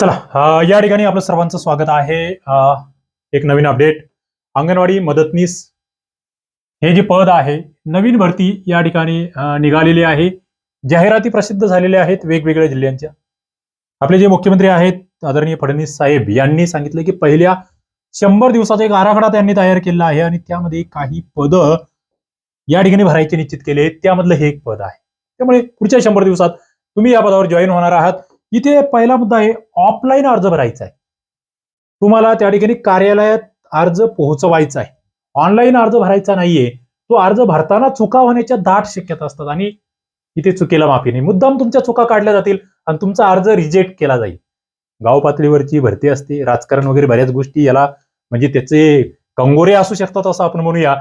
चला या ठिकाणी आपलं सर्वांचं स्वागत आहे. एक नवीन अपडेट अंगणवाडी मदतनीस हे जे पद आहे नवीन भरती या ठिकाणी निघालेली आहे. जाहिराती प्रसिद्ध झालेल्या आहेत वेगवेगळ्या जिल्ह्यांच्या. आपले जे मुख्यमंत्री आहेत आदरणीय फडणवीस साहेब यांनी सांगितलं की पहिल्या शंभर दिवसाचा एक आराखडा त्यांनी तयार केला आहे आणि त्यामध्ये काही पद या ठिकाणी भरायचे निश्चित केले. आहेत त्यामधलं हे एक पद आहे. त्यामुळे पुढच्या शंभर दिवसात तुम्ही या पदावर जॉईन होणार आहात. इथे पहिला मुद्दा आहे ऑफलाईन अर्ज भरायचा आहे. तुम्हाला त्या ठिकाणी कार्यालयात अर्ज पोहोचवायचा आहे. ऑनलाईन अर्ज भरायचा नाहीये. तो अर्ज भरताना चुका होण्याच्या दाट शक्यता असतात आणि इथे चुकीला माफी नाही. मुद्दाम तुमच्या चुका काढल्या जातील आणि तुमचा अर्ज रिजेक्ट केला जाईल. गाव पातळीवरची भरती असते. राजकारण वगैरे बऱ्याच गोष्टी याला म्हणजे त्याचे कंगोरे असू शकतात असं आपण म्हणूया.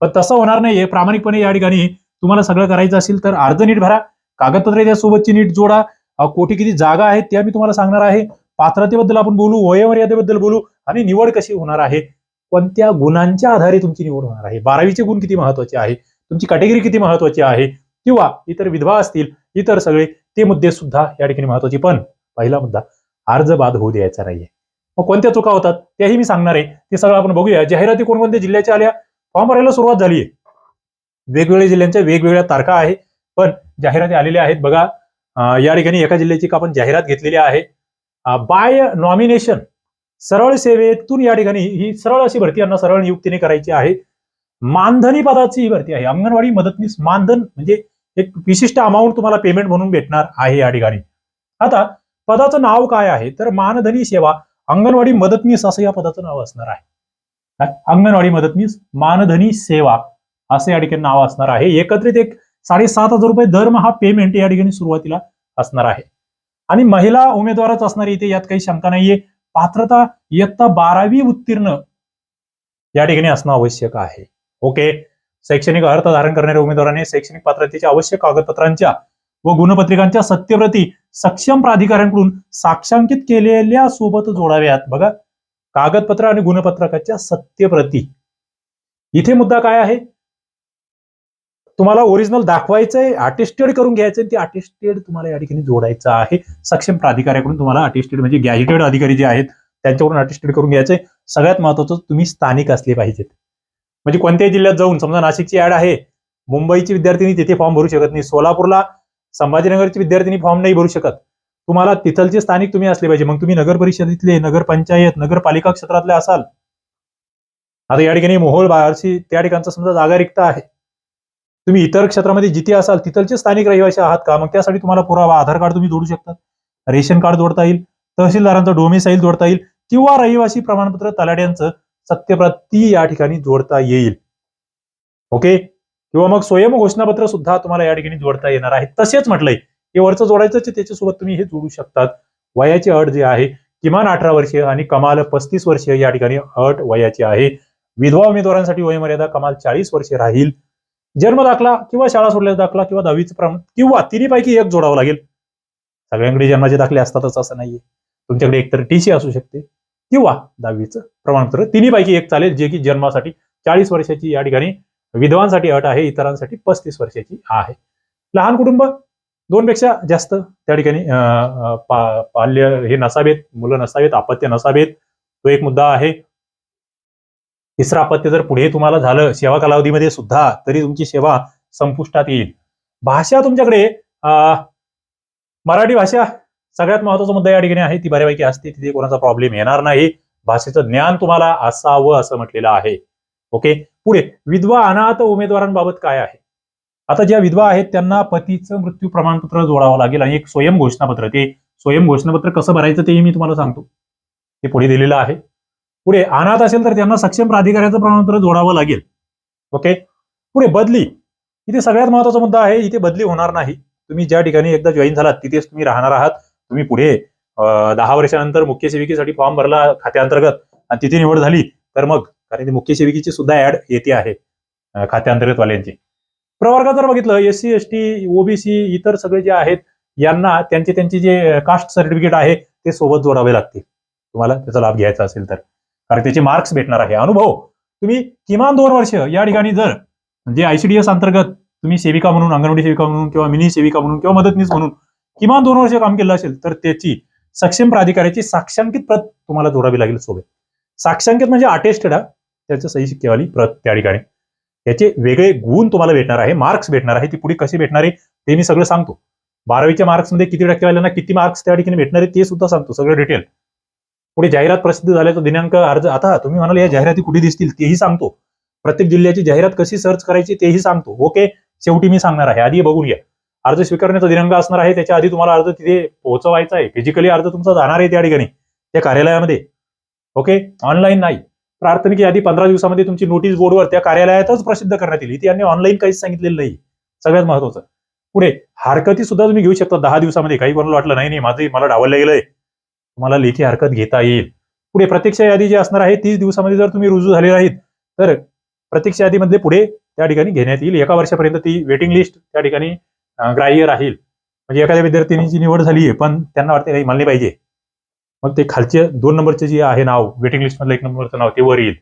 पण तसं होणार नाहीये. प्रामाणिकपणे या ठिकाणी तुम्हाला सगळं करायचं असेल तर अर्ज नीट भरा. कागदपत्रे त्यासोबतची नीट जोडा. अ, कोठी किती जागा आहेत त्या मी तुम्हाला सांगणार आहे. पात्रतेबद्दल आपण बोलू वयोमर्यादेबद्दल बोलू आणि निवड कशी होणार आहे. कोणत्या गुणांच्या आधारे तुमची निवड होणार आहे? बारावीचे गुण किती महत्त्वाचे आहे? तुमची कॅटेगरी किती महत्वाची आहे? किंवा इतर विधवा असतील इतर सगळे ते मुद्दे सुद्धा या ठिकाणी महत्त्वाचे पण पहिला मुद्दा अर्ज बाद होऊ द्यायचा नाहीये. मग कोणत्या चुका होतात त्याही मी सांगणार आहे. ते सगळं आपण बघूया. जाहिराती कोणकोणत्या जिल्ह्याच्या आल्या? फॉर्म भरायला सुरुवात झाली आहे वेगवेगळ्या जिल्ह्यांच्या वेगवेगळ्या तारखा आहे. पण जाहिराती आलेल्या आहेत. बघा या ठिकाणी एका जिल्ह्याची आपण जाहिरात घेतलेली आहे. बाय नॉमिनेशन सरळ सेवेतून या ठिकाणी ही सरळ अशी भरती यांना सरळ नियुक्तीने करायची आहे. मानधनी पदाची ही भरती आहे. अंगणवाडी मदतनीस मानधन म्हणजे एक विशिष्ट अमाऊंट तुम्हाला पेमेंट म्हणून भेटणार आहे या ठिकाणी. आता पदाचं नाव काय आहे? तर मानधनी सेवा अंगणवाडी मदतनीस असं या पदाचं नाव असणार आहे. अंगणवाडी मदतनीस मानधनी सेवा असं या ठिकाणी नाव असणार आहे. एकत्रित एक साडेसात हजार रुपये दरमहा पेमेंट या ठिकाणी सुरुवातीला असणार आहे. आणि महिला उमेदवारच असणार इथे यात काही शंका नाहीये. पात्रता इयत्ता बारावी उत्तीर्ण या ठिकाणी असणं आवश्यक आहे. ओके? शैक्षणिक अर्थ धारण करणाऱ्या उमेदवाराने शैक्षणिक पात्रतेच्या आवश्यक कागदपत्रांच्या व गुणपत्रिकांच्या सत्यप्रती सक्षम प्राधिकाऱ्यांकडून साक्षांकित केलेल्या सोबत जोडाव्यात. बघा कागदपत्र आणि गुणपत्रकाच्या सत्यप्रती इथे मुद्दा काय आहे? तुम्हाला ओरिजिनल दाखवायचंय अटेस्टेड करून घ्यायचंय ते अटेस्टेड तुम्हाला या ठिकाणी जोडायचं आहे. सक्षम प्राधिकाऱ्याकडून तुम्हाला अटेस्टेड म्हणजे गॅजेटेड अधिकारी जे आहेत त्यांच्याकडून अटेस्टेड करून घ्यायचंय. सगळ्यात महत्वाचं तुम्ही स्थानिक असले पाहिजेत. म्हणजे कोणत्याही जिल्ह्यात जाऊन समजा नाशिकची ऍड आहे मुंबईची विद्यार्थिनी तिथे फॉर्म भरू शकत नाही. सोलापूरला संभाजीनगरची विद्यार्थिनी फॉर्म नाही भरू शकत. तुम्हाला तिथलचे स्थानिक तुम्ही असले पाहिजे. मग तुम्ही नगर परिषदेतले नगरपंचायत नगरपालिका क्षेत्रातले असाल. आता या ठिकाणी मोहोळ बाहेरची त्या ठिकाणचा समजा जागा रिक्त आहे. तुम्ही इतर क्षेत्रामध्ये जिथे असाल तिथलचे स्थानिक रहिवासी आहात का? मग त्यासाठी तुम्हाला पुरावा आधार कार्ड तुम्ही जोडू शकता. रेशन कार्ड जोडता येईल तहसीलदारांचं डोमेसाईल जोडता येईल किंवा रहिवासी प्रमाणपत्र तलाट्यांचं सत्यप्रती या ठिकाणी जोडता येईल. ओके? किंवा मग स्वयं घोषणापत्र सुद्धा तुम्हाला या ठिकाणी जोडता येणार आहे. तसेच म्हटलंय हे वरचं जोडायचं त्याच्यासोबत तुम्ही हे जोडू शकतात. वयाची अट जी आहे किमान अठरा वर्षीय आणि कमाल पस्तीस वर्षीय या ठिकाणी अट वयाची आहे. विधवा उमेदवारांसाठी वयमर्यादा कमाल चाळीस वर्षे राहील. जन्म दाखला किंवा शाळा सोडल्याचा दाखला किंवा दहावीचं प्रमाण किंवा तिन्हीपैकी एक जोडावं लागेल. सगळ्यांकडे जन्माचे दाखले असतातच असं नाहीये. तुमच्याकडे एकतर टीसी असू शकते किंवा दहावीचं प्रमाणपत्र तिन्हीपैकी एक चालेल जे की जन्मासाठी चाळीस वर्षाची या ठिकाणी विधवांसाठी अट आहे इतरांसाठी पस्तीस वर्षाची आहे. लहान कुटुंब दोनपेक्षा जास्त त्या ठिकाणी अं, पा- पाल्य हे नसावेत मुलं नसावेत अपत्य नसावेत. तो एक मुद्दा आहे. तिसरं अपत्य जर पुढे तुम्हाला झालं सेवा कालावधीमध्ये सुद्धा तरी तुमची सेवा संपुष्टात येईल. भाषा तुमच्याकडे मराठी भाषा सगळ्यात महत्त्वाचा मुद्दा या ठिकाणी आहे. ती बऱ्यापैकी असते. तिथे कोणाचा प्रॉब्लेम येणार नाही. भाषेचं ज्ञान तुम्हाला असावं असं म्हटलेलं आहे. ओके? पुढे विधवा अनाथ उमेदवारांबाबत काय आहे? आता ज्या विधवा आहेत त्यांना पतीचं मृत्यू प्रमाणपत्र जोडावं लागेल आणि एक स्वयं घोषणापत्र ते स्वयं घोषणापत्र कसं भरायचं तेही मी तुम्हाला सांगतो. ते पुढे दिलेलं आहे. पुढे अनाथ असेल तर त्यांना सक्षम प्राधिकाऱ्याचं प्रमाणपत्र जोडावं लागेल. ओके पुढे बदली. इथे सगळ्यात महत्त्वाचा मुद्दा आहे इथे बदली होणार नाही. तुम्ही ज्या ठिकाणी एकदा जॉईन झालात तिथेच तुम्ही राहणार आहात. तुम्ही पुढे दहा वर्षानंतर मुख्य सेविकेसाठी फॉर्म भरला खात्याअंतर्गत आणि तिथे निवड झाली तर मग कारण ती मुख्य सेविकेची सुद्धा ऍड येते आहे खात्याअंतर्गत वाल्यांची प्रवर्गात जर बघितलं S C S T OBC इतर सगळे जे आहेत यांना त्यांचे त्यांचे जे कास्ट सर्टिफिकेट आहे ते सोबत जोडावे लागतील. तुम्हाला त्याचा लाभ घ्यायचा असेल तर. कारण त्याचे मार्क्स भेटणार आहे. अनुभव तुम्ही किमान दोन वर्ष या ठिकाणी जर म्हणजे आयसीडीएस अंतर्गत तुम्ही सेविका म्हणून अंगणवाडी सेविका म्हणून किंवा मिनी सेविका म्हणून किंवा मदतनीस म्हणून किमान दोन वर्ष काम केलं असेल तर त्याची सक्षम प्राधिकाऱ्याची साक्षांकित प्रत तुम्हाला जोडावी लागेल सोबत. साक्षांकित म्हणजे अटेस्टेड हा त्याचं सही शिक्केवाली प्रत त्या ठिकाणी. त्याचे वेगळे गुण तुम्हाला भेटणार आहे मार्क्स भेटणार आहे ती पुढे कशी भेटणार आहे ते मी सगळं सांगतो. बारावीच्या मार्क्समध्ये किती टक्केवाल्यांना किती मार्क्स त्या ठिकाणी भेटणार आहे ते सुद्धा सांगतो सगळं डिटेल पुढे जाहिरात प्रसिद्ध झाल्याचा दिनांक अर्ज आता तुम्ही म्हणाल या जाहिराती कुठे दिसतील? तेही सांगतो. प्रत्येक जिल्ह्याची जाहिरात कशी सर्च करायची तेही सांगतो. ओके? शेवटी मी सांगणार आहे. आधी बघून घ्या. अर्ज स्वीकारण्याचा दिनांक असणार आहे. त्याच्या आधी तुम्हाला अर्ज तिथे पोहोचवायचा आहे. फिजिकली अर्ज तुमचा जाणार आहे त्या ठिकाणी त्या कार्यालयामध्ये. ओके? ऑनलाईन नाही. प्रार्थनिक यादी पंधरा दिवसामध्ये तुमची नोटीस बोर्डवर त्या कार्यालयातच प्रसिद्ध करण्यात येईल. इथे यांनी ऑनलाईन काहीच सांगितलेलं नाही. सगळ्यात महत्वाचं. पुढे हरकती सुद्धा तुम्ही घेऊ शकता दहा दिवसामध्ये. काही कोणाला वाटलं नाही नाही माझं मला डावललं गेलंय. तुम्हाला लेखी हरकत घेता येईल. पुढे प्रतीक्षा यादी जी असणार आहे तीस दिवसामध्ये जर तुम्ही रुजू झाले नाहीत तर प्रतीक्षा यादीमध्ये पुढे त्या ठिकाणी घेण्यात येईल. एका वर्षापर्यंत ती वेटिंग लिस्ट त्या ठिकाणी ग्राह्य राहील. म्हणजे एखाद्या विद्यार्थिनीची निवड झाली आहे पण त्यांना वाटते नाही मानली पाहिजे. मग ते खालचे दोन नंबरचे जे आहे नाव वेटिंग लिस्ट मधलं एक नंबरचं नाव ते वर येईल.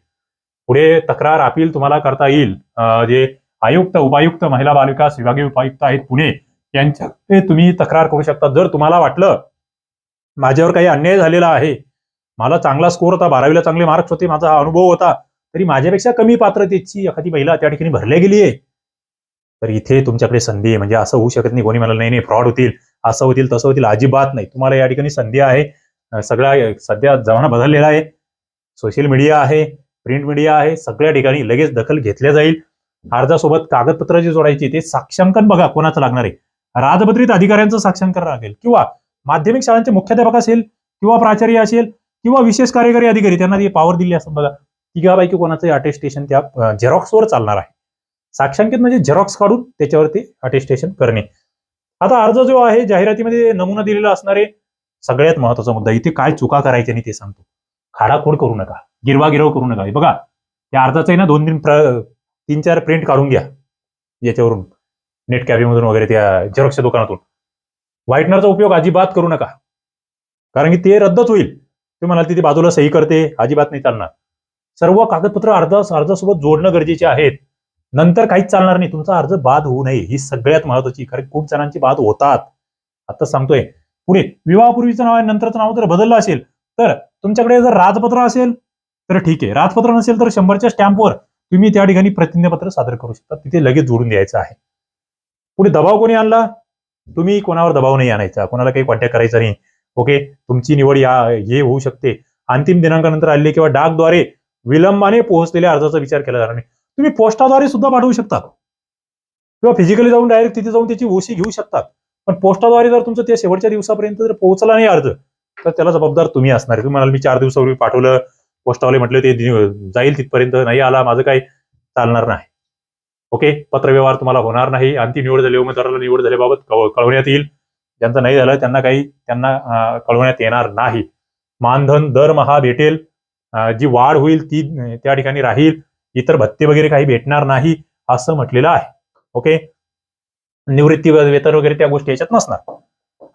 पुढे तक्रार अपील तुम्हाला करता येईल. जे आयुक्त उपायुक्त महिला बालविकास विभागीय उपायुक्त आहेत पुणे यांच्या ते तुम्ही तक्रार करू शकता. जर तुम्हाला वाटलं माझ्यावर काही अन्याय झालेला आहे. मला चांगला स्कोर होता बारावीला चांगले मार्क्स होते माझा हा अनुभव होता. तरी माझ्यापेक्षा कमी पात्रतेची एखादी महिला त्या ठिकाणी भरल्या गेली आहे तर इथे तुमच्याकडे संधी आहे. म्हणजे असं होऊ शकत नाही. कोणी म्हणाल नाही नाही फ्रॉड होतील. असं होतील तसं होतील. अजिबात नाही. तुम्हाला या ठिकाणी संधी आहे. सगळा सध्या जमाना बदललेला आहे. सोशल मीडिया आहे प्रिंट मीडिया आहे. सगळ्या ठिकाणी लगेच दखल घेतल्या जाईल. अर्जासोबत कागदपत्र जे जोडायची ते साक्षांकन बघा कोणाचं लागणार आहे. राजपत्रित अधिकाऱ्यांचं साक्षांकन लागेल किंवा माध्यमिक शाळांचे मुख्याध्यापक असेल किंवा प्राचार्य असेल किंवा विशेष कार्यकारी अधिकारी त्यांना ती पॉवर दिली असं बघा तिघापैकी कोणाचं अटेस्टेशन त्या झेरॉक्सवर चालणार आहे. साक्षांकित म्हणजे झेरॉक्स काढून त्याच्यावरती अटेस्टेशन करणे. आता अर्ज जो आहे जाहिरातीमध्ये नमुना दिलेला असणारे सगळ्यात महत्त्वाचा मुद्दा इथे काय चुका करायच्या आणि ते सांगतो. खाडाखोड करू नका गिरवागिरव करू नका. बघा त्या अर्जाचं आहे ना दोन तीन तीन चार प्रिंट काढून घ्या. याच्यावरून नेट कॅफेमधून वगैरे त्या झेरॉक्सच्या दुकानातून. व्हाईटनरचा उपयोग अजिबात करू नका. कारण की ते रद्दच होईल. ते म्हणाल तिथे बाजूला सही करते अजिबात नाही चालणार. सर्व कागदपत्र अर्ज अर्जासोबत जोडणं गरजेचे आहेत. नंतर काहीच चालणार नाही. तुमचा अर्ज बाद होऊ नये. ही सगळ्यात महत्वाची कारण खूप जणांची बाद होतात. आता सांगतोय. पुढे विवाहापूर्वीचं नाव आहे नंतरचं नाव जर बदललं असेल तर तुमच्याकडे जर राजपत्र असेल तर ठीक आहे. राजपत्र नसेल तर शंभरच्या स्टॅम्पवर तुम्ही त्या ठिकाणी प्रतिज्ञापत्र सादर करू शकता. तिथे लगेच जोडून द्यायचं आहे. पुढे दबाव कोणी आणला? तुम्ही कोणावर दबाव नाही आणायचा. कोणाला काही कॉन्टॅक्ट करायचा नाही. ओके तुमची निवड या हे होऊ शकते. अंतिम दिनांकानंतर आलेले किंवा डाकद्वारे विलंबाने पोहोचलेल्या अर्जाचा विचार केला जाणार नाही. तुम्ही पोस्टाद्वारे सुद्धा पाठवू शकता किंवा फिजिकली जाऊन डायरेक्ट तिथे जाऊन त्याची ओशी घेऊ शकतात. पण पोस्टाद्वारे जर तुमचं त्या शेवटच्या दिवसापर्यंत जर पोहोचला नाही अर्ज तर त्याला जबाबदार तुम्ही असणार तुम्ही म्हणाल मी चार दिवसापूर्वी पाठवलं. पोस्टावाले म्हटलं ते जाईल तिथपर्यंत. नाही आला. माझं काही चालणार नाही. ओके पत्रव्यवहार तुम्हाला होणार नाही. अंतिम निवड झाली उमेदवाराला निवड झाल्याबाबत कळवण्यात येईल. ज्यांचं नाही झालं त्यांना काही त्यांना कळवण्यात येणार नाही. मानधन दरमहा भेटेल. जी वाढ होईल ती त्या ठिकाणी राहील. इतर भत्ते वगैरे काही भेटणार नाही असं म्हटलेलं आहे. ओके? निवृत्ती वेतन वगैरे त्या गोष्टी याच्यात नसणार.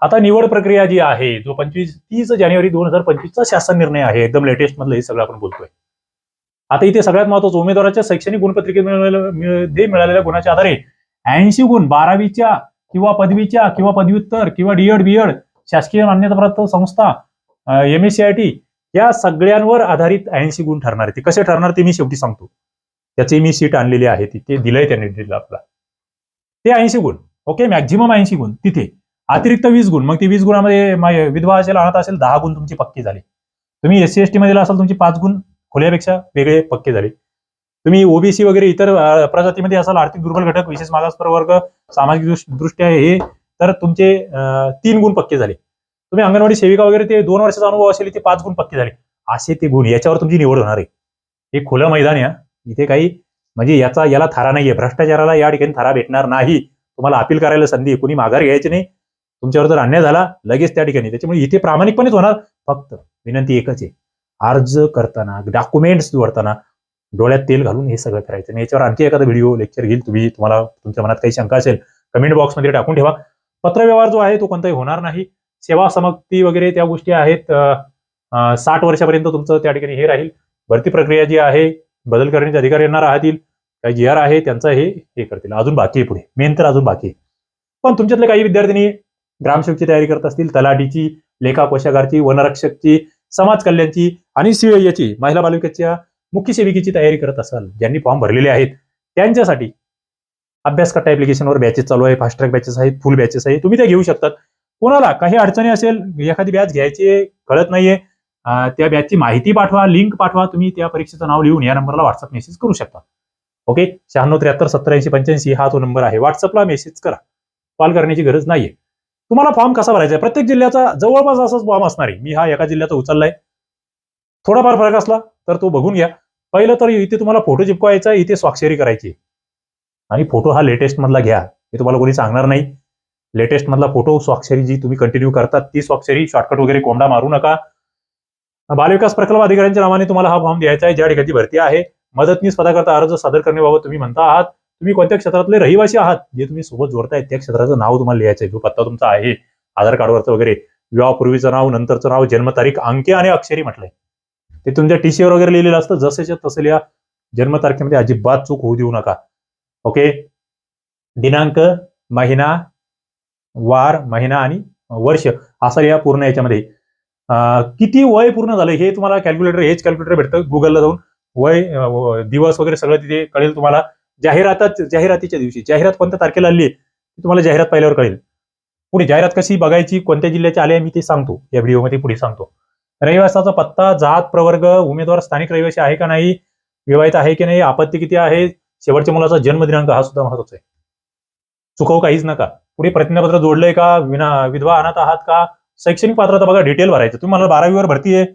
आता निवड प्रक्रिया जी आहे जो पंचवीस तीस जानेवारी दोन हजार पंचवीसचा शासन निर्णय आहे. एकदम लेटेस्ट मधलं हे सगळं आपण बोलतोय. आता इथे सगळ्यात महत्वाचं उमेदवाराच्या शैक्षणिक गुणपत्रिके मिळालेल्या मिळालेल्या गुणाच्या आधारे ऐंशी गुण बारावीच्या किंवा पदवीच्या किंवा पदव्युत्तर किंवा डीएड बीएड शासकीय मान्यताप्राप्त संस्था M S C I T या सगळ्यांवर आधारित ऐंशी गुण ठरणार आहे. ते कसे ठरणार ते मी शेवटी सांगतो. त्याची मी सीट आणलेली आहे. ती ते दिलंय त्यांनी दिलं आपला. ते ऐंशी गुण. ओके? मॅक्झिमम ऐंशी गुण. तिथे. अतिरिक्त वीस गुण. मग ती वीस गुणामध्ये विधवा असेल अनाथ असेल दहा गुण तुमची पक्की झाली. तुम्ही एस सी एस टी मध्ये असाल तुमची पाच गुण खुल्यापेक्षा वेगळे पक्के झाले. तुम्ही ओबीसी वगैरे इतर प्रजातीमध्ये असाल आर्थिक दुर्बल घटक विशेष मागास प्रवर्ग सामाजिक दृष्ट्या हे तर तुमचे तीन गुण पक्के झाले. तुम्ही अंगणवाडी सेविका वगैरे ते दोन वर्षाचा अनुभव असेल ते पाच गुण पक्के झाले. असे ते गुण याच्यावर तुमची निवड होणार आहे. हे खुलं मैदान आहे इथे काही म्हणजे याचा याला थारा नाहीये. भ्रष्टाचाराला या ठिकाणी थारा भेटणार नाही. तुम्हाला अपील करायला संधी कुणी माघार घ्यायची नाही. तुमच्यावर जर अन्याय झाला लगेच त्या ठिकाणी. त्याच्यामुळे इथे प्रामाणिकपणेच होणार. फक्त विनंती एकच आहे. अर्ज करताना डॉक्युमेंट्स जोडताना डोळ्यात तेल घालून हे सगळं करायचं. आणि याच्यावर आणखी एखादा व्हिडिओ लेक्चर घेईल. तुम्ही तुम्हाला तुमच्या मनात काही शंका असेल कमेंट बॉक्समध्ये टाकून ठेवा. पत्रव्यवहार जो आहे तो कोणताही होणार नाही. सेवा समाप्ती वगैरे त्या गोष्टी आहेत. साठ वर्षापर्यंत तुमचं त्या ठिकाणी हे राहील. भरती प्रक्रिया जी आहे बदल करण्याचे अधिकार येणार राहतील. काही जी आर आहे त्यांचं हे हे करतील. अजून बाकी आहे पुढे. मेन तर अजून बाकी आहे. पण तुमच्यातले काही विद्यार्थ्यांनी ग्रामसेवकची तयारी करत असतील तलाठीची लेखा कोशागारची वनरक्षकची समाज कल्याणची आणि याची महिला बालिकेच्या मुख्य सेविकेची तयारी करत असाल ज्यांनी फॉर्म भरलेले आहेत त्यांच्यासाठी अभ्यास कट्टा ऍप्लिकेशनवर बॅचेस चालू आहे फास्ट ट्रॅक बॅचेस आहेत फुल बॅचेस आहेत तुम्ही त्या घेऊ शकतात. कोणाला काही अडचणी असेल एखादी बॅच घ्यायची कळत नाहीये त्या बॅचची माहिती पाठवा लिंक पाठवा तुम्ही त्या परीक्षेचं नाव लिहून या नंबरला व्हॉट्सअप मेसेज करू शकता. ओके शहाण्णव त्र्याहत्तर सत्तरऐंशी पंच्याऐंशी हा तो नंबर आहे. व्हॉट्सअपला मेसेज करा. कॉल करण्याची गरज नाहीये. तुम्हाला फॉर्म कसा भरायचा आहे? प्रत्येक जिल्ह्याचा जवळपास असाच फॉर्म असणार आहे. मी हा एका जिल्ह्याचा उचललाय. थोडाफार फरक असला तर तो बघून घ्या. पहिलं तर इथे तुम्हाला फोटो चिपकवायचा इथे स्वाक्षरी करायची. आणि फोटो हा लेटेस्ट मधला घ्या. हे तुम्हाला कोणी सांगणार नाही. लेटेस्ट मधला फोटो स्वाक्षरी जी तुम्ही कंटिन्यू करतात ती स्वाक्षरी शॉर्टकट वगैरे कोंडा मारू नका. बालविकास प्रकल्प अधिकाऱ्यांच्या नावाने तुम्हाला हा फॉर्म द्यायचा आहे ज्या ठिकाणी भरती आहे. मदतनीस पदाकरता अर्ज सादर करण्याबाबत तुम्ही म्हणता आहात. तुम्ही कोणत्या क्षेत्रातले रहिवासी आहात? जे तुम्ही सोबत जोडताय त्या क्षेत्राचं नाव तुम्हाला लिहायचं आहे. जो पत्ता तुमचा आहे आधार कार्डवरचं वगैरे. विवाहपूर्वीचं नाव नंतरचं नाव जन्मतारीख अंके आणि अक्षरी म्हटलंय. ते तुमच्या टीसीवर वगैरे लिहिलेलं असतं. जसेच्या तसं लिहा. जन्मतारखेमध्ये अजिबात चूक होऊ देऊ नका. ओके दिनांक महिना वार महिना आणि वर्ष असा लिहा पूर्ण याच्यामध्ये. किती वय पूर्ण झालं? हे तुम्हाला कॅल्क्युलेटर हेच कॅल्क्युलेटर भेटतं. गुगलला जाऊन वय दिवस वगैरे सगळं तिथे कळेल तुम्हाला. जाहिरातात जाहिरातीच्या दिवशी. जाहिरात कोणत्या तारखेला आली आहे? ती तुम्हाला जाहिरात पाहिल्यावर कळेल. पुढे जाहिरात कशी बघायची कोणत्या जिल्ह्याची आली आहे मी ते सांगतो. या व्हिडिओमध्ये पुढे सांगतो. रहिवासाचा पत्ता जात प्रवर्ग उमेदवार स्थानिक रहिवासी आहे का नाही विवाहित आहे की नाही आपत्ती किती आहे शेवटच्या मुलाचा जन्मदिनांक हा सुद्धा महत्त्वाचा आहे. चुकव काहीच नका. पुढे प्रतिज्ञापत्र जोडलंय का विना विधवा अनाथ आहात का शैक्षणिक पात्रता बघा डिटेल भरायचं. तुम्ही मला बारावीवर भरती आहे.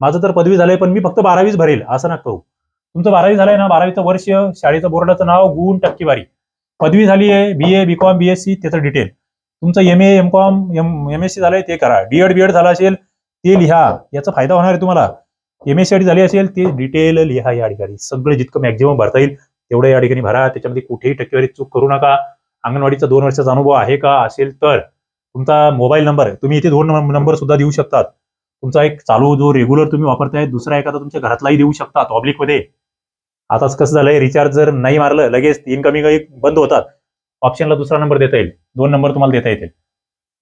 माझं तर पदवी झालंय पण मी फक्त बारावीच भरेल असं नका करू तुमचं बारावी झालंय ना बारावीचं वर्ष शाळेचं बोर्डाचं नाव गुण टक्केवारी. पदवी झाली आहे B A B com B S C त्याचं डिटेल तुमचं M A M com M M S C झालंय ते करा. डीएड बीएड झालं असेल ते लिहा. याचा फायदा होणार आहे तुम्हाला. एम एस सी झाली असेल ते डिटेल लिहा या ठिकाणी. सगळं जितकं मॅक्झिमम भरता येईल तेवढं या ठिकाणी भरा. त्याच्यामध्ये कुठेही टक्केवारी चूक करू नका. अंगणवाडीचा दोन वर्षाचा अनुभव आहे का? असेल तर. तुमचा मोबाईल नंबर तुम्ही इथे दोन नंबर सुद्धा देऊ शकतात. तुमचा एक चालू जो रेग्युलर तुम्ही वापरताय दुसरा एखादा तुमच्या घरातलाही देऊ शकतात ऑब्लिकमध्ये आताच कसं झालंय रिचार्ज जर नाही मारलं लगेच इनकमिंग बंद होतात. ऑप्शनला दुसरा नंबर देता येईल. दोन नंबर तुम्हाला देता येतील.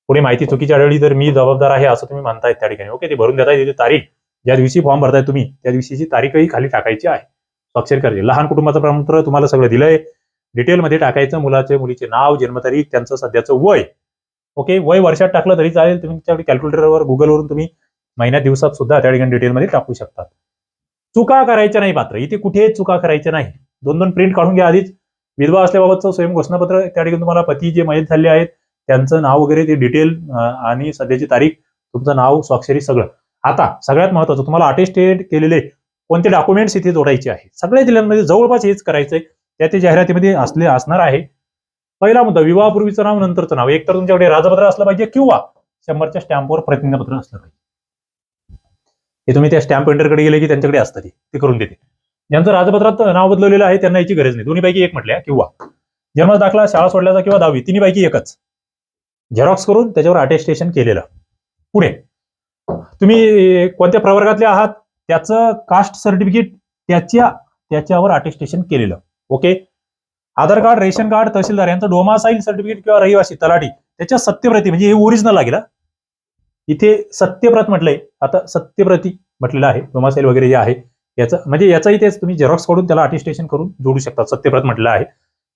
पुढे माहिती चुकीची आढळली तर मी जबाबदार आहे असं तुम्ही म्हणताय त्या ठिकाणी. ओके ते भरून देता येते तारीख. ज्या दिवशी फॉर्म भरताय तुम्ही त्या दिवशीची तारीखही खाली टाकायची आहे. स्वाक्षर करायची लहान कुटुंबाचं प्रमाणपत्र तुम्हाला सगळं दिलंय. डिटेलमध्ये टाकायचं मुलाचे मुलीचे नाव जन्मतारीख त्यांचं सध्याचं वय. ओके वय वर्षात टाकलं तरी चालेल. तुम्ही त्याकडे कॅल्क्युलेटरवर गुगलवरून तुम्ही महिन्यात दिवसात सुद्धा त्या ठिकाणी डिटेलमध्ये टाकू शकतात. चुका करायच्या नाही मात्र. इथे कुठे चुका करायच्या नाही. दोन दोन प्रिंट काढून घ्या आधीच. विधवा असल्याबाबतचं स्वयं घोषणापत्र त्या ठिकाणी तुम्हाला पती जे मयत झाले आहेत त्यांचं नाव वगैरे ते डिटेल आणि सध्याची तारीख तुमचं नाव स्वाक्षरी सगळं. आता सगळ्यात महत्वाचं तुम्हाला अटेस्टेड केलेले कोणते डॉक्युमेंट्स इथे जोडायचे आहे? सगळ्या जिल्ह्यांमध्ये जवळपास हेच करायचंय. त्या ते जाहिरातीमध्ये असले असणार आहे. पहिला मुद्दा विवाहापूर्वीचं नाव नंतरचं नाव. एक तर तुमच्याकडे राजपत्र असलं पाहिजे किंवा शंभरच्या स्टॅम्पवर प्रतिज्ञापत्र असलं पाहिजे. हे तुम्ही त्या स्टॅम्प पेंटरकडे गेले की त्यांच्याकडे असतं ते. करून देते. ज्यांचं राजपत्रात नाव बदललेलं आहे त्यांना याची गरज नाही. दोन्हीपैकी एक म्हटल्या किंवा. जन्म दाखला शाळा सोडल्याचा किंवा दहावी तिन्हीपैकी एकच. झेरॉक्स करून त्याच्यावर अटेस्टेशन केलेलं. पुढे. तुम्ही कोणत्या प्रवर्गातले आहात? त्याचं कास्ट सर्टिफिकेट त्याच्या त्याच्यावर अटेस्टेशन केलेलं. Okay Aadhaar card ration card tehsildar यांचं डोमासाईल सर्टिफिकेट किंवा रहिवासी तलाठी त्याच्या सत्यप्रती म्हणजे हे ओरिजिनल लागेल इथे सत्यप्रत म्हटलंय. आता सत्यप्रती म्हटलेलं आहे. डोमासाईल वगैरे जे आहे याचं म्हणजे याचाही तेच तुम्ही झेरॉक्स काढून त्याला अटेस्टेशन करून जोडू शकता. सत्यप्रत म्हटलं आहे.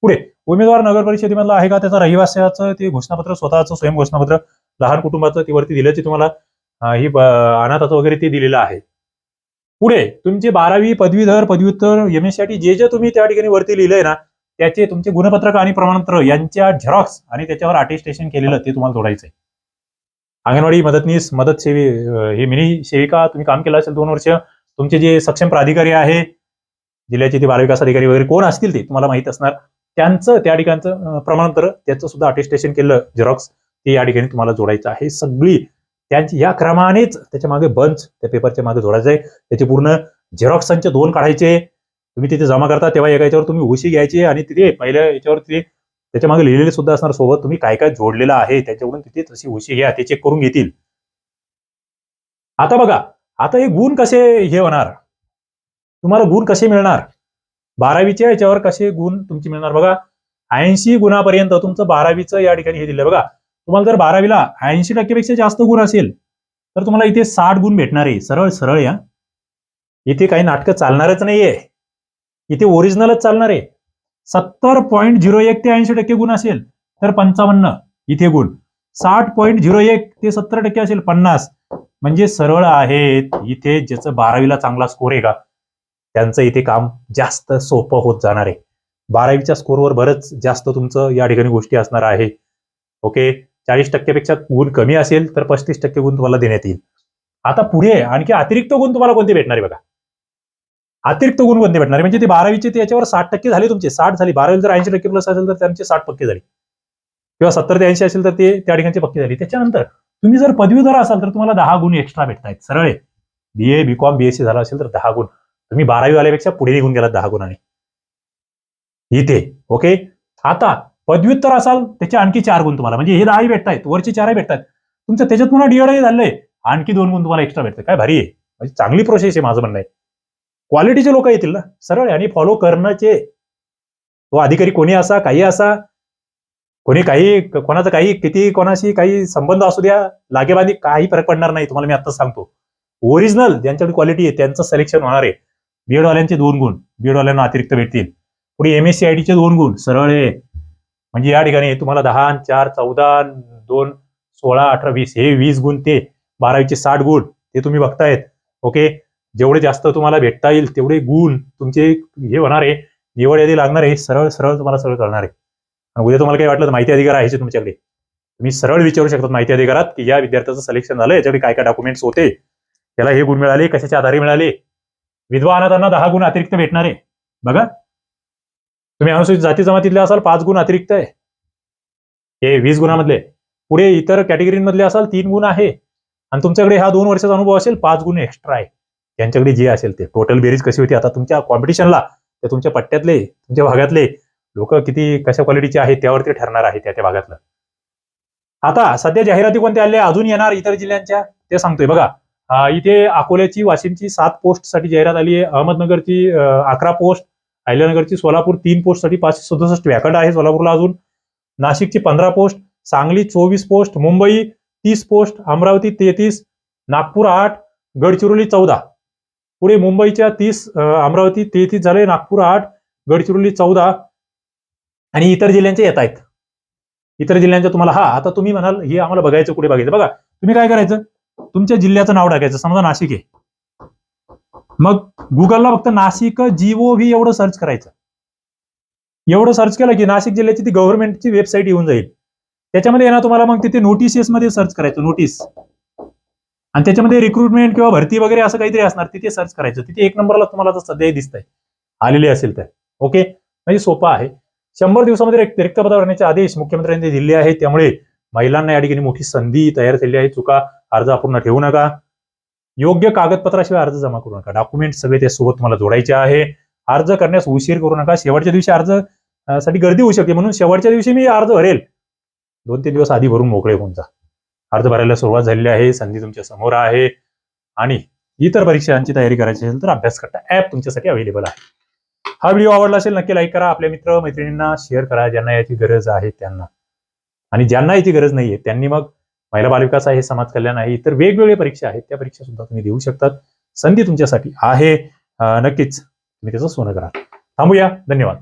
पुढे उमेदवार नगर परिषदेमधला आहे का त्याचा रहिवासाचं ते घोषणापत्र स्वतःचं स्वयं घोषणापत्र लहान कुटुंबाचं ते वरती दिलं ते तुम्हाला ही अनाथाचं वगैरे ते दिलेलं आहे. पुढे तुमची बारावी पदवीधर पदव्युत्तर एम एस जे जे तुम्ही त्या ठिकाणी वरती लिहिलंय ना त्याचे तुमचे गुणपत्रक आणि प्रमाणपत्र यांच्या झेरॉक्स आणि त्याच्यावर अटेस्टेशन केलेलं ते तुम्हाला जोडायचं आहे अंगणवाडी मदतनीस मदत सेवी हे मिनी सेविका तुम्ही काम केलं असेल दोन वर्ष तुमचे जे सक्षम प्राधिकारी आहे जिल्ह्याचे ते बालविकास अधिकारी वगैरे कोण असतील ते तुम्हाला माहीत असणार. त्यांचं त्या ठिकाणचं प्रमाणांतर प्रमाणपत्र त्याचं सुद्धा अटेस्टेशन केलं झेरॉक्स ते या ठिकाणी तुम्हाला जोडायचं आहे. सगळी त्यांची या क्रमानेच त्याच्यामागे बंच त्या पेपरच्या मागे जोडायचं आहे. त्याचे पूर्ण झेरॉक्सांचे दोन काढायचे. तुम्ही तिथे जमा करता तेव्हा एका याच्यावर तुम्ही उशी घ्यायची आणि तिथे पहिल्या याच्यावर तिथे त्याच्यामागे लिहिलेले सुद्धा असणार. सोबत तुम्ही काय काय जोडलेलं आहे त्याच्यावरून तिथे तशी उशी घ्या ते चेक करून घेतील. आता बघा आता हे गुण कसे हे होणार? तुम्हाला गुण कसे मिळणार? बारावीच्या याच्यावर कसे गुण तुमचे मिळणार? बघा ऐंशी गुणापर्यंत तुमचं बारावीचं या ठिकाणी हे दिलं बघा तुम्हाला जर बारावीला ऐंशी टक्केपेक्षा जास्त गुण असेल तर तुम्हाला इथे साठ गुण भेटणार आहे. सरळ सरळ या. इथे काही नाटकं चालणारच नाहीये. इथे ओरिजिनलच चालणार आहे. सत्तर पॉईंट झिरो एक ते ऐंशी टक्के गुण असेल तर पंचावन्न इथे गुण. साठ पॉईंट झिरो एक ते सत्तर टक्के असेल पन्नास. म्हणजे सरळ आहेत. इथे ज्याचं बारावीला चांगला स्कोर आहे का? त्यांचं इथे काम जास्त सोपं होत जाणार आहे. बारावीच्या स्कोरवर बरंच जास्त तुमचं या ठिकाणी गोष्टी असणार आहे. ओके? चाळीस टक्क्यापेक्षा गुण कमी असेल तर पस्तीस टक्के गुण तुम्हाला देण्यात येईल. आता पुढे आणखी अतिरिक्त गुण तुम्हाला कोणते भेटणार आहे बघा? अतिरिक्त गुण कोणते भेटणार म्हणजे ते बारावीचे त्याच्यावर साठ टक्के झाले तुमचे. साठ झाली. बारावी जर ऐंशी टक्के प्लस असेल तर त्यांचे साठ पक्के झाले. किंवा सत्तर ते ऐंशी असेल तर ते त्या ठिकाणचे पक्के झाले. त्याच्यानंतर तुम्ही जर पदवीधर असाल तर तुम्हाला दहा गुण एक्स्ट्रा भेटतायत. सरळ आहे. B A B com BSc झाला असेल तर दहा गुण. तुम्ही बारावी वाल्यापेक्षा पुढे निघून गेलात दहा गुणाने. इथे ओके आता पदव्युत्तर असाल त्याचे आणखी चार गुण तुम्हाला. म्हणजे हे दहाही भेटतायत वरचे चारही भेटतात तुमचं त्याच्यात पुन्हा डीएडही झालंय. आणखी दोन गुण तुम्हाला एक्स्ट्रा भेटतात. काय भारी आहे. म्हणजे चांगली प्रोसेस आहे माझं म्हणणं आहे. क्वालिटीचे लोक येतील ना? सरळ आहे. आणि फॉलो करण्याचे तो अधिकारी कोणी असा काही असा? कोणी काही कोणाचं काही किती कोणाशी काही संबंध असू द्या लागेबांधी काही फरक पडणार नाही. तुम्हाला मी आता सांगतो. ओरिजिनल ज्यांच्याकडे क्वालिटी आहे त्यांचं सिलेक्शन होणार आहे. बीएड वाल्यांचे दोन गुण बीएडवाल्यांना अतिरिक्त भेटतील. पुढे एम एस सी आय टीचे दोन गुण सरळ आहे म्हणजे या ठिकाणी तुम्हाला दहा चार चौदा दोन सोळा अठरा वीस हे वीस गुण ते बारावीचे साठ गुण ते तुम्ही बघतायत. ओके? जेवढे जास्त तुम्हाला भेटता येईल तेवढे गुण तुमचे हे होणार आहे. निवड यादी लागणार आहे सरळ सरळ तुम्हाला सगळं करणार आहे. आणि उद्या तुम्हाला काही वाटलं तर माहिती अधिकार आहे तुमच्याकडे. तुम्ही सरळ विचारू शकतात माहिती अधिकारात की या विद्यार्थ्याचं सिलेक्शन झालं याच्याकडे काय काय डॉक्युमेंट्स होते? त्याला हे गुण मिळाले कशाच्या आधारे मिळाले? विधवा अनाथांना दहा गुण अतिरिक्त भेटणार आहे. बघा. तुम्ही अनुसूचित जाती जमातीतले असाल पाच गुण अतिरिक्त आहे. हे वीस गुणामधले. पुढे इतर कॅटेगरीमधले असाल तीन गुण आहे. आणि तुमच्याकडे हा दोन वर्षाचा अनुभव असेल पाच गुण एक्स्ट्रा आहे. त्यांच्याकडे जे असेल ते. टोटल बेरीज कशी होती? आता तुमच्या कॉम्पिटिशनला तर तुमच्या पट्ट्यातले तुमच्या भागातले लोक किती कशा क्वालिटीचे आहेत त्यावरती ठरणार आहे त्या त्या भागातलं. आता सध्या जाहिराती कोणत्या आल्या? अजून येणार इतर जिल्ह्यांच्या? ते सांगतोय. बघा. इथे अकोल्याची वाशिमची सात पोस्टसाठी जाहिरात आली आहे. अहमदनगरची अकरा पोस्ट अहिल्यानगरची सोलापूर तीन पोस्टसाठी पाचशे सदुसष्ट व्याकड आहे सोलापूरला अजून. नाशिकची पंधरा पोस्ट सांगली चोवीस पोस्ट मुंबई तीस पोस्ट अमरावती तेहतीस नागपूर आठ गडचिरोली चौदा. पुढे मुंबईच्या तीस अमरावती तेहतीस झाले नागपूर आठ गडचिरोली चौदा आणि इतर जिल्ह्यांचे येत आहेत. इतर जिल्ह्यांच्या तुम्हाला हा आता तुम्ही म्हणाल हे आम्हाला बघायचं कुठे बघायचं? बघा तुम्ही काय करायचं? तुमच्या जिल्ह्याचं नाव टाकायचं. समजा नाशिक आहे. मग गुगलला फक्त नाशिक जीओ व्ही एवढं सर्च करायचं. एवढं सर्च केलं की नाशिक जिल्ह्याची ती गव्हर्नमेंटची वेबसाईट येऊन जाईल. त्याच्यामध्ये येणार तुम्हाला मग तिथे नोटिसेस मध्ये सर्च करायचं नोटीस आणि त्याच्यामध्ये रिक्रुटमेंट किंवा भरती वगैरे असं काहीतरी असणार तिथे सर्च करायचं. तिथे एक नंबरला तुम्हाला सध्या दिसत दिसतंय. आलेले असेल तर. ओके म्हणजे सोपं आहे. शंभर दिवसामध्ये रिक्त रिक्त पदावर भरण्याचे आदेश मुख्यमंत्र्यांनी दिले आहेत. त्यामुळे महिलांना या ठिकाणी मोठी संधी तयार झाली आहे. चुका अर्ज अपूर्ण ठेवू नका. योग्य कागदपत्राशिवाय अर्ज जमा करू नका. डॉक्युमेंट सगळे त्यासोबत तुम्हाला जोडायचे आहे. अर्ज करण्यास उशीर करू नका. शेवटच्या दिवशी अर्जसाठी गर्दी होऊ शकते. म्हणून शेवटच्या दिवशी मी अर्ज भरेल. दोन तीन दिवस आधी भरून मोकळे होऊन जा. अर्ज भरायला सुरुवात झालेली आहे. संधी तुमच्यासमोर आहे. आणि इतर परीक्षांची तयारी करायची असेल तर अभ्यास करता ऍप तुमच्यासाठी अवेलेबल आहे. हा व्हिडिओ आवडला असेल नक्की लाईक करा. आपल्या मित्र मैत्रिणींना शेअर करा ज्यांना याची गरज आहे त्यांना. आणि ज्यांना याची गरज नाहीये त्यांनी मग महिला बालविकास आहे समाज कल्याण आहे इतर वेगवेगळ्या परीक्षा आहेत त्या परीक्षा सुद्धा तुम्ही देऊ शकतात. संधी तुमच्यासाठी आहे. नक्कीच तुम्ही त्याचं सोनं करा. थांबूया. धन्यवाद.